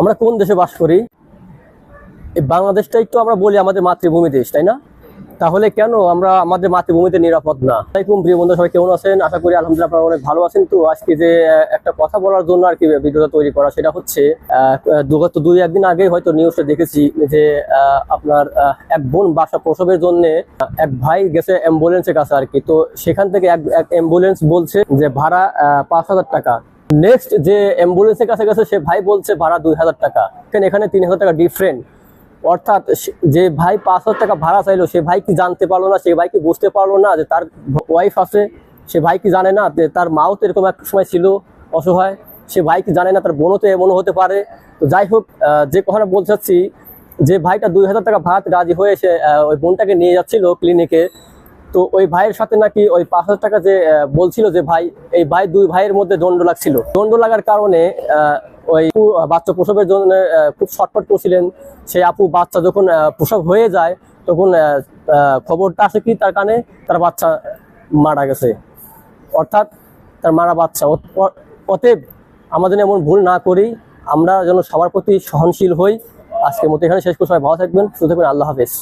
আমরা কোন দেশে বাস করি? এই বাংলাদেশটাই তো আমরা বলি আমাদের মাতৃভূমি দেশ, তাই না? তাহলে কেন আমরা আমাদের মাতৃভূমিতে নিরাপদ না? আসসালামাইকুম প্রিয় বন্ধু, সবাই কেমন আছেন? আশা করি আলহামদুলিল্লাহ আপনারা অনেক ভালো আছেন। তো আজকে যে একটা কথা বলার জন্য আর কি ভিডিওটা তৈরি করা, সেটা হচ্ছে গত দুই, একদিন আগে হয়তো নিউজটা দেখেছি যে আপনার এক বোন বাসা প্রসবের জন্য এক ভাই গেছে অ্যাম্বুলেন্সের কাছে আর কি। তো সেখান থেকে এক অ্যাম্বুলেন্স বলছে যে, ভাড়া পাঁচ হাজার টাকা। নেক্সট যে অ্যাম্বুলেন্সের কাছে গেছে সে ভাই বলছে ভাড়া দুই হাজার টাকা। এখানে এখানে তিন হাজার টাকা ডিফারেন্ট অর্থাৎ যে ভাই পাঁচ হাজার টাকা ভাড়া চাইলো, সে ভাই কি জানতে পারল না? সে ভাই কি বুঝতে পারল না যে তার ওয়াইফ আছে? সে ভাই কি জানে না যে তার মাও তো এরকম এক সময় ছিল অসহায়? সে ভাই কি জানে না তার বোনও তো এমনও হতে পারে? তো যাই হোক যে কথাটা বলতে চাচ্ছি, যে ভাইটা দুই হাজার টাকা ভাড়াতে রাজি হয়ে সে ওই বোনটাকে নিয়ে যাচ্ছিল ক্লিনিকে তো ওই ভাইয়ের সাথে নাকি ওই পাঁচ হাজার টাকা যে বলছিল যে ভাই, এই ভাই দুই ভাইয়ের মধ্যে দণ্ড লাগছিল। দণ্ড লাগার কারণে ওই বাচ্চা প্রসবের জন্য খুব শর্টফট করছিলেন। সেই আপু বাচ্চা যখন প্রসব হয়ে যায়, তখন খবরটা আসে কি তার কানে, তার বাচ্চা মারা গেছে। অর্থাৎ তার মারা বাচ্চা। অতএব আমাদের এমন ভুল না করি, আমরা যেন সবার প্রতি সহনশীল হই। আজকের মতো এখানে শেষ করে সবাই ভালো থাকবেন শুধু থাকবেন। আল্লাহ হাফেজ।